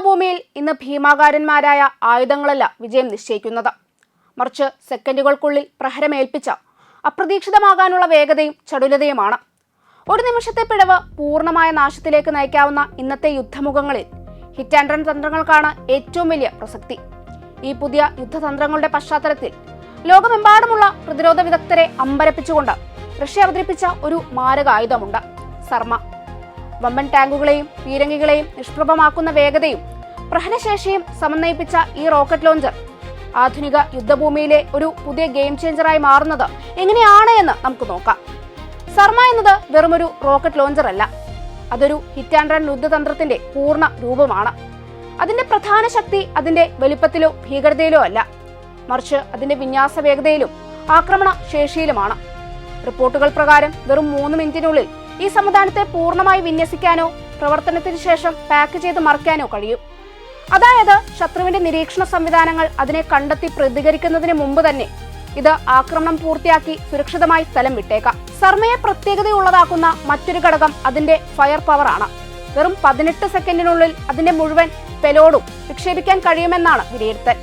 യുദ്ധഭൂമിയിൽ ഇന്ന് ഭീമാകാരന്മാരായ ആയുധങ്ങളല്ല വിജയം നിശ്ചയിക്കുന്നത്. മറിച്ച് സെക്കൻഡുകൾക്കുള്ളിൽ പ്രഹരമേൽപ്പിച്ച അപ്രതീക്ഷിതമാകാനുള്ള വേഗതയും ചടുലതയുമാണ്. ഒരു നിമിഷത്തെ പിഴവ് പൂർണമായ നാശത്തിലേക്ക് നയിക്കാവുന്ന ഇന്നത്തെ യുദ്ധമുഖങ്ങളിൽ ഹിറ്റ് ആൻഡ് റൺ തന്ത്രങ്ങൾക്കാണ് ഏറ്റവും വലിയ പ്രസക്തി. ഈ പുതിയ യുദ്ധതന്ത്രങ്ങളുടെ പശ്ചാത്തലത്തിൽ ലോകമെമ്പാടുമുള്ള പ്രതിരോധ വിദഗ്ധരെ അമ്പരപ്പിച്ചുകൊണ്ട് റഷ്യ അവതരിപ്പിച്ച ഒരു മാരക ആയുധമുണ്ട്. സർമ്മ വമ്പൻ ടാങ്കുകളെയും പീരങ്കികളെയും നിഷ്പ്രഭമാക്കുന്ന വേഗതയും പ്രഹനശേഷിയും സമന്വയിപ്പിച്ച ഈ റോക്കറ്റ് ലോഞ്ചർ ആധുനിക യുദ്ധഭൂമിയിലെ ഒരു പുതിയ ഗെയിം ചേഞ്ചറായി മാറുന്നത് എങ്ങനെയാണ് എന്ന് നമുക്ക് നോക്കാം. സർമ എന്നത് വെറുമൊരു റോക്കറ്റ് ലോഞ്ചർ അല്ല അതൊരു ഹിറ്റ് ആൻഡ് റൺ യുദ്ധതന്ത്രത്തിന്റെ പൂർണ രൂപമാണ്. അതിന്റെ പ്രധാന ശക്തി അതിന്റെ വലിപ്പത്തിലോ ഭീകരതയിലോ അല്ല. മറിച്ച് അതിന്റെ വിന്യാസ വേഗതയിലും ആക്രമണ ശേഷിയിലുമാണ്. റിപ്പോർട്ടുകൾ പ്രകാരം വെറും മൂന്ന് മിനിറ്റിനുള്ളിൽ ഈ സംവിധാനത്തെ പൂർണമായി വിന്യസിക്കാനോ പ്രവർത്തനത്തിന് ശേഷം പാക്ക് ചെയ്ത് മറയ്ക്കാനോ കഴിയും. അതായത് ശത്രുവിന്റെ നിരീക്ഷണ സംവിധാനങ്ങൾ അതിനെ കണ്ടെത്തി പ്രതികരിക്കുന്നതിന് മുമ്പ് തന്നെ ഇത് ആക്രമണം പൂർത്തിയാക്കി സുരക്ഷിതമായി സ്ഥലം വിട്ടേക്കാം. സർമയെ പ്രത്യേകതയുള്ളതാക്കുന്ന മറ്റൊരു ഘടകം അതിന്റെ ഫയർ പവർ ആണ് വെറും പതിനെട്ട് സെക്കൻഡിനുള്ളിൽ അതിന്റെ മുഴുവൻ പെലോഡും വിക്ഷേപിക്കാൻ കഴിയുമെന്നാണ് വിലയിരുത്തൽ.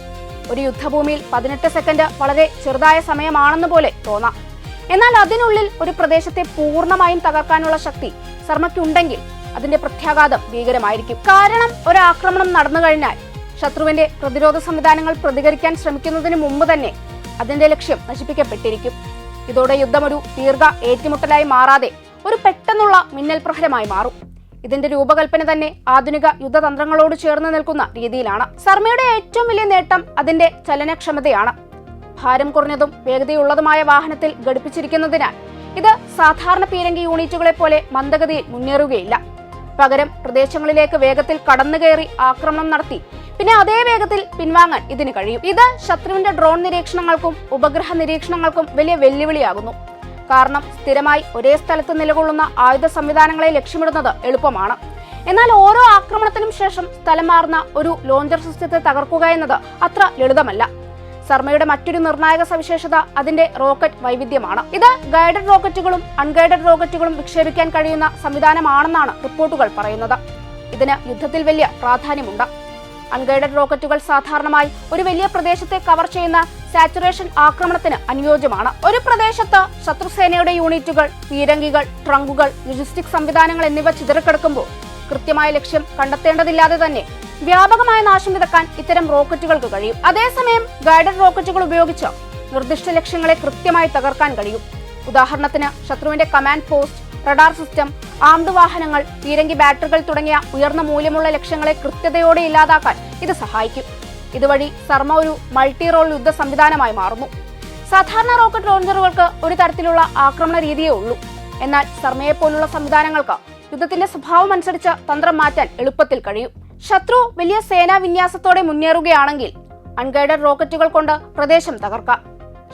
ഒരു യുദ്ധഭൂമിയിൽ പതിനെട്ട് സെക്കൻഡ് വളരെ ചെറുതായ സമയമാണെന്ന് പോലെ തോന്നാം. എന്നാൽ അതിനുള്ളിൽ ഒരു പ്രദേശത്തെ പൂർണമായും തകർക്കാനുള്ള ശക്തി സർമ്മയ്ക്കുണ്ടെങ്കിൽ അതിന്റെ പ്രത്യാഘാതം ഭീകരമായിരിക്കും. കാരണം ഒരു ആക്രമണം നടന്നു കഴിഞ്ഞാൽ ശത്രുവിന്റെ പ്രതിരോധ സംവിധാനങ്ങൾ പ്രതികരിക്കാൻ ശ്രമിക്കുന്നതിന് മുമ്പ് തന്നെ അതിന്റെ ലക്ഷ്യം നശിപ്പിക്കപ്പെട്ടിരിക്കും. ഇതോടെ യുദ്ധം ഒരു ദീർഘ ഏറ്റുമുട്ടലായി മാറാതെ ഒരു പെട്ടെന്നുള്ള മിന്നൽ പ്രഹരമായി മാറും. ഇതിന്റെ രൂപകൽപ്പന തന്നെ ആധുനിക യുദ്ധതന്ത്രങ്ങളോട് ചേർന്ന് നിൽക്കുന്ന രീതിയിലാണ്. സർമ്മയുടെ ഏറ്റവും വലിയ നേട്ടം അതിന്റെ ചലനക്ഷമതയാണ്. ഭാരം കുറഞ്ഞതും വേഗതയുള്ളതുമായ വാഹനത്തിൽ ഘടിപ്പിച്ചിരിക്കുന്നതിനാൽ ഇത് സാധാരണ പീരങ്കി യൂണിറ്റുകളെ പോലെ മന്ദഗതിയിൽ മുന്നേറുകയില്ല. പകരം പ്രദേശങ്ങളിലേക്ക് വേഗത്തിൽ കടന്നുകയറി ആക്രമണം നടത്തി. പിന്നെ അതേ വേഗത്തിൽ പിൻവാങ്ങാൻ ഇതിന് കഴിയും. ഇത് ശത്രുവിന്റെ ഡ്രോൺ നിരീക്ഷണങ്ങൾക്കും ഉപഗ്രഹ നിരീക്ഷണങ്ങൾക്കും വലിയ വെല്ലുവിളിയാകുന്നു. കാരണം സ്ഥിരമായി ഒരേ സ്ഥലത്ത് നിലകൊള്ളുന്ന ആയുധ സംവിധാനങ്ങളെ ലക്ഷ്യമിടുന്നത് എളുപ്പമാണ്. എന്നാൽ ഓരോ ആക്രമണത്തിനും ശേഷം സ്ഥലം മാറുന്ന ഒരു ലോഞ്ചർ സിസ്റ്റത്തെ തകർക്കുക എന്നത് അത്ര ലളിതമല്ല. സർമ്മയുടെ മറ്റൊരു നിർണായക സവിശേഷത അതിന്റെ റോക്കറ്റ് വൈവിധ്യമാണ്. ഇത് ഗൈഡഡ് റോക്കറ്റുകളും അൺഗൈഡഡ് റോക്കറ്റുകളും വിക്ഷേപിക്കാൻ കഴിയുന്ന സംവിധാനമാണെന്നാണ് റിപ്പോർട്ടുകൾ പറയുന്നത്. ഇതിന് യുദ്ധത്തിൽ വലിയ പ്രാധാന്യമുണ്ട്. അൺഗൈഡഡ് റോക്കറ്റുകൾ സാധാരണമായി ഒരു വലിയ പ്രദേശത്തെ കവർ ചെയ്യുന്ന സാച്ചുറേഷൻ ആക്രമണത്തിന് അനുയോജ്യമാണ്. ഒരു പ്രദേശത്ത് ശത്രുസേനയുടെ യൂണിറ്റുകൾ പീരങ്കികൾ ട്രങ്കുകൾ ലോജിസ്റ്റിക് സംവിധാനങ്ങൾ എന്നിവ ചിതറിക്കിടക്കുമ്പോൾ കൃത്യമായ ലക്ഷ്യം കണ്ടെത്തേണ്ടതില്ലാതെ തന്നെ വ്യാപകമായ നാശം വിതക്കാൻ ഇത്തരം റോക്കറ്റുകൾക്ക് കഴിയും. അതേസമയം ഗൈഡഡ് റോക്കറ്റുകൾ ഉപയോഗിച്ച് നിർദ്ദിഷ്ട ലക്ഷ്യങ്ങളെ കൃത്യമായി തകർക്കാൻ കഴിയും. ഉദാഹരണത്തിന് ശത്രുവിന്റെ command post radar system armed വാഹനങ്ങൾ പീരങ്കി ബാറ്ററികൾ തുടങ്ങിയ ഉയർന്ന മൂല്യമുള്ള ലക്ഷ്യങ്ങളെ കൃത്യതയോടെ ഇല്ലാതാക്കാൻ ഇത് സഹായിക്കും. ഇതുവഴി സർമ്മ ഒരു മൾട്ടി റോൾ യുദ്ധ സംവിധാനമായി മാറുന്നു. സാധാരണ റോക്കറ്റ് ലോഞ്ചറുകൾക്ക് ഒരു തരത്തിലുള്ള ആക്രമണ രീതിയേ ഉള്ളൂ. എന്നാൽ സർമ്മയെ പോലുള്ള സംവിധാനങ്ങൾക്ക് യുദ്ധത്തിന്റെ സ്വഭാവം അനുസരിച്ച് തന്ത്രം മാറ്റാൻ എളുപ്പത്തിൽ കഴിയും. ശത്രു വലിയ സേനാ വിന്യാസത്തോടെ മുന്നേറുകയാണെങ്കിൽ അൺഗൈഡഡ് റോക്കറ്റുകൾ കൊണ്ട് പ്രദേശം തകർക്കാം.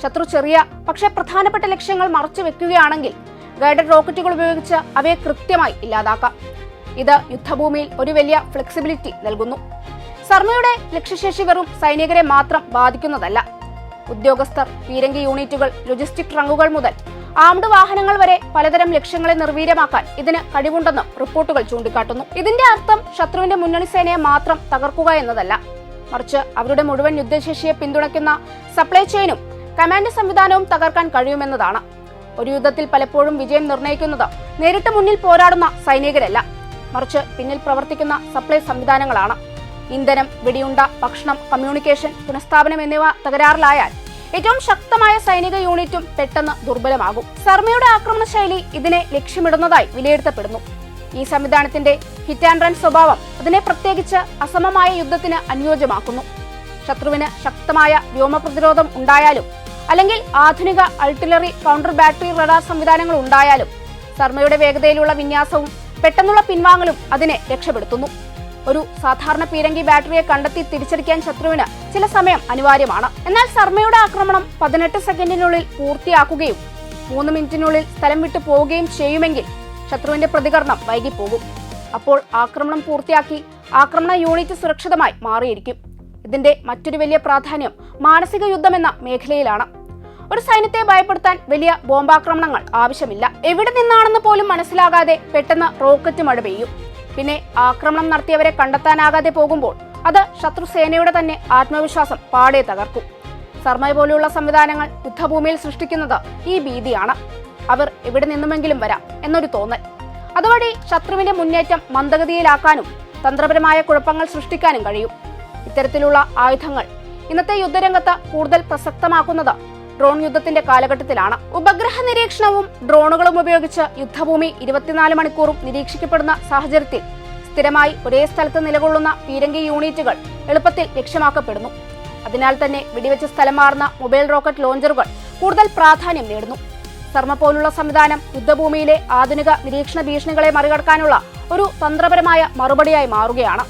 ശത്രു ചെറിയ പക്ഷേ പ്രധാനപ്പെട്ട ലക്ഷ്യങ്ങൾ മറച്ചു വെക്കുകയാണെങ്കിൽ ഗൈഡഡ് റോക്കറ്റുകൾ ഉപയോഗിച്ച് അവയെ കൃത്യമായി ഇല്ലാതാക്കാം. ഇത് യുദ്ധഭൂമിയിൽ ഒരു വലിയ ഫ്ലെക്സിബിലിറ്റി നൽകുന്നു. സർമ്മയുടെ ലക്ഷ്യശേഷി വെറും സൈനികരെ മാത്രം ബാധിക്കുന്നതല്ല. ഉദ്യോഗസ്ഥർ പീരങ്കി യൂണിറ്റുകൾ ലോജിസ്റ്റിക് ട്രങ്കുകൾ മുതൽ ആംഡ് വാഹനങ്ങൾ വരെ പലതരം ലക്ഷ്യങ്ങളെ നിർവീര്യമാക്കാൻ ഇതിന് കഴിവുണ്ടെന്നും റിപ്പോർട്ടുകൾ ചൂണ്ടിക്കാട്ടുന്നു. ഇതിന്റെ അർത്ഥം ശത്രുവിന്റെ മുന്നണി സേനയെ മാത്രം തകർക്കുക എന്നതല്ല. മറിച്ച് അവരുടെ മുഴുവൻ യുദ്ധശേഷിയെ പിന്തുണയ്ക്കുന്ന സപ്ലൈ ചെയിനും കമാൻഡ് സംവിധാനവും തകർക്കാൻ കഴിയുമെന്നതാണ്. ഒരു യുദ്ധത്തിൽ പലപ്പോഴും വിജയം നിർണയിക്കുന്നത് നേരിട്ട് മുന്നിൽ പോരാടുന്ന സൈനികരല്ല. മറിച്ച് പിന്നിൽ പ്രവർത്തിക്കുന്ന സപ്ലൈ സംവിധാനങ്ങളാണ്. ഇന്ധനം വെടിയുണ്ട ഭക്ഷണം കമ്മ്യൂണിക്കേഷൻ പുനഃസ്ഥാപനം എന്നിവ തകരാറിലായാൽ ഏറ്റവും ശക്തമായ സൈനിക യൂണിറ്റും പെട്ടെന്ന് ദുർബലമാകും. സർമ്മയുടെ ആക്രമണ ശൈലി ഇതിനെ ലക്ഷ്യമിടുന്നതായി വിലയിരുത്തപ്പെടുന്നു. ഈ സംവിധാനത്തിന്റെ ഹിറ്റ് ആൻഡ് റൺ സ്വഭാവം അതിനെ പ്രത്യേകിച്ച് അസമമായ യുദ്ധത്തിന് അനുയോജ്യമാക്കുന്നു. ശത്രുവിന് ശക്തമായ വ്യോമ പ്രതിരോധം ഉണ്ടായാലും അല്ലെങ്കിൽ ആധുനിക അൾട്ടിലറി കൗണ്ടർ ബാറ്ററി റഡാർ സംവിധാനങ്ങൾ ഉണ്ടായാലും സർമ്മയുടെ വേഗതയിലുള്ള വിന്യാസവും പെട്ടെന്നുള്ള പിൻവാങ്ങലും അതിനെ രക്ഷപ്പെടുത്തുന്നു ഒരു സാധാരണ പീരങ്കി ബാറ്ററിയെ കണ്ടെത്തി തിരിച്ചടിക്കാൻ ശത്രുവിന് ചില സമയം അനിവാര്യമാണ്. എന്നാൽ സർമ്മയുടെ ആക്രമണം പതിനെട്ട് സെക്കൻഡിനുള്ളിൽ പൂർത്തിയാക്കുകയും മൂന്ന് മിനിറ്റിനുള്ളിൽ സ്ഥലം വിട്ടു പോവുകയും ചെയ്യുമെങ്കിൽ ശത്രുവിന്റെ പ്രതികരണം വൈകിപ്പോകും. അപ്പോൾ ആക്രമണം പൂർത്തിയാക്കി ആക്രമണ യൂണിറ്റ് സുരക്ഷിതമായി മാറിയിരിക്കും. ഇതിന്റെ മറ്റൊരു വലിയ പ്രാധാന്യം മാനസിക യുദ്ധം എന്ന മേഖലയിലാണ്. ഒരു സൈന്യത്തെ ഭയപ്പെടുത്താൻ വലിയ ബോംബാക്രമണങ്ങൾ ആവശ്യമില്ല. എവിടെ നിന്നാണെന്ന് പോലും മനസ്സിലാകാതെ പെട്ടെന്ന് റോക്കറ്റ് മഴ പെയ്യും. പിന്നെ ആക്രമണം നടത്തിയവരെ കണ്ടെത്താനാകാതെ പോകുമ്പോൾ അത് ശത്രുസേനയുടെ തന്നെ ആത്മവിശ്വാസം പാടെ തകർക്കും. സർമ പോലെയുള്ള സംവിധാനങ്ങൾ യുദ്ധഭൂമിയിൽ സൃഷ്ടിക്കുന്നത് ഈ ഭീതിയാണ്. അവർ എവിടെ നിന്നുമെങ്കിലും വരാം എന്നൊരു തോന്നൽ. അതുവഴി ശത്രുവിന്റെ മുന്നേറ്റം മന്ദഗതിയിലാക്കാനും തന്ത്രപരമായ കുഴപ്പങ്ങൾ സൃഷ്ടിക്കാനും കഴിയും. ഇത്തരത്തിലുള്ള ആയുധങ്ങൾ ഇന്നത്തെ യുദ്ധരംഗത്ത് കൂടുതൽ പ്രസക്തമാക്കുന്നത് ഡ്രോൺ യുദ്ധത്തിന്റെ കാലഘട്ടത്തിലാണ്. ഉപഗ്രഹ നിരീക്ഷണവും ഡ്രോണുകളും ഉപയോഗിച്ച് യുദ്ധഭൂമി ഇരുപത്തിനാല് മണിക്കൂറും നിരീക്ഷിക്കപ്പെടുന്ന സാഹചര്യത്തിൽ സ്ഥിരമായി ഒരേ സ്ഥലത്ത് നിലകൊള്ളുന്ന പീരങ്കി യൂണിറ്റുകൾ എളുപ്പത്തിൽ ലക്ഷ്യമാക്കപ്പെടുന്നു. അതിനാൽ തന്നെ വെടിവെച്ച് സ്ഥലം മാറുന്ന മൊബൈൽ റോക്കറ്റ് ലോഞ്ചറുകൾ കൂടുതൽ പ്രാധാന്യം നേടുന്നു. സർമ്മ പോലുള്ള സംവിധാനം യുദ്ധഭൂമിയിലെ ആധുനിക നിരീക്ഷണ ഭീഷണികളെ മറികടക്കാനുള്ള ഒരു തന്ത്രപരമായ മറുപടിയായി മാറുകയാണ്.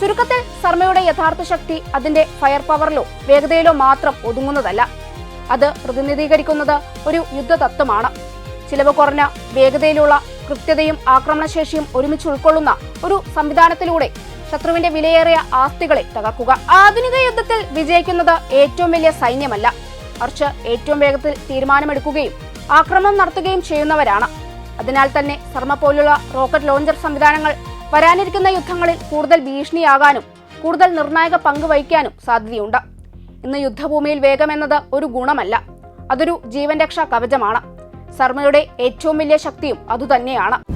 ചുരുക്കത്തിൽ സർമ്മയുടെ യഥാർത്ഥ ശക്തി അതിന്റെ ഫയർ പവറിലോ വേഗതയിലോ മാത്രം ഒതുങ്ങുന്നതല്ല. അത് പ്രതിനിധീകരിക്കുന്നത് ഒരു യുദ്ധതത്വമാണ്. ചിലവ് കുറഞ്ഞ വേഗതയിലുള്ള കൃത്യതയും ആക്രമണശേഷിയും ഒരുമിച്ച് ഉൾക്കൊള്ളുന്ന ഒരു സംവിധാനത്തിലൂടെ ശത്രുവിന്റെ വിലയേറിയ ആസ്തികളെ തകർക്കുക. ആധുനിക യുദ്ധത്തിൽ വിജയിക്കുന്നത് ഏറ്റവും വലിയ സൈന്യമല്ല. മറിച്ച് ഏറ്റവും വേഗത്തിൽ തീരുമാനമെടുക്കുകയും ആക്രമണം നടത്തുകയും ചെയ്യുന്നവരാണ്. അതിനാൽ തന്നെ സർമ്മ പോലുള്ള റോക്കറ്റ് ലോഞ്ചർ സംവിധാനങ്ങൾ വരാനിരിക്കുന്ന യുദ്ധങ്ങളിൽ കൂടുതൽ ഭീഷണിയാകാനും കൂടുതൽ നിർണായക പങ്ക് വഹിക്കാനും സാധ്യതയുണ്ട്. ഇന്ന് യുദ്ധഭൂമിയിൽ വേഗമെന്നത് ഒരു ഗുണമല്ല. അതൊരു ജീവൻ രക്ഷാ കവചമാണ്. സർമ്മയുടെ ഏറ്റവും വലിയ ശക്തിയും അതുതന്നെയാണ്.